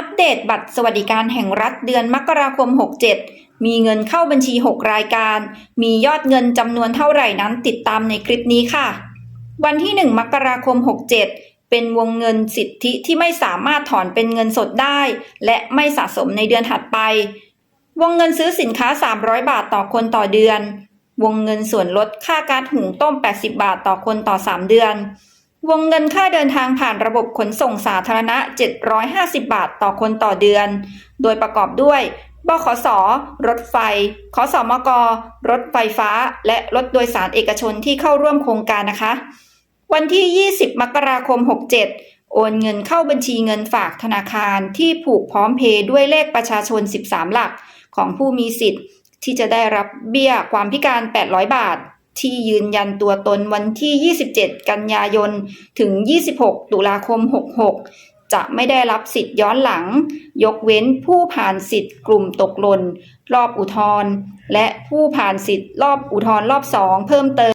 อัปเดตบัตรสวัสดิการแห่งรัฐเดือนมกราคม 67 มีเงินเข้าบัญชี 6 รายการ มียอดเงินจำนวนเท่าไหร่นั้นติดตามในคลิปนี้ค่ะ วันที่ 1 มกราคม 67 เป็นวงเงินสิทธิที่ไม่สามารถถอนเป็นเงินสดได้ และไม่สะสมในเดือนถัดไป วงเงินซื้อสินค้า 300 บาทต่อคนต่อเดือน วงเงินส่วนลดค่ากาซหุงต้ม 80 บาทต่อคนต่อ 3 เดือน วงเงินค่าเดินทางผ่านระบบขนส่งสาธารณะ 750 บาทต่อคนต่อเดือน โดยประกอบด้วย บขส รถไฟ ขสมก รถไฟฟ้า และรถโดยสารเอกชนที่เข้าร่วมโครงการนะคะ วันที่ 20 มกราคม 67 โอนเงินเข้าบัญชีเงินฝากธนาคารที่ผูกพร้อมเพย์ด้วยเลขประชาชน 13 หลักของผู้มีสิทธิ์ ที่จะได้รับเบี้ยความพิการ 800 บาท ที่ยืนยันตัวตนวันที่ 27 กันยายน ถึง 26 ตุลาคม 66 จะไม่ได้รับสิทธิ์ย้อนหลัง ยกเว้นผู้ผ่านสิทธิ์กลุ่มตกหล่น รอบอุทธรณ์และผู้ผ่านสิทธิ์รอบอุทธรณ์รอบ2เพิ่มเติม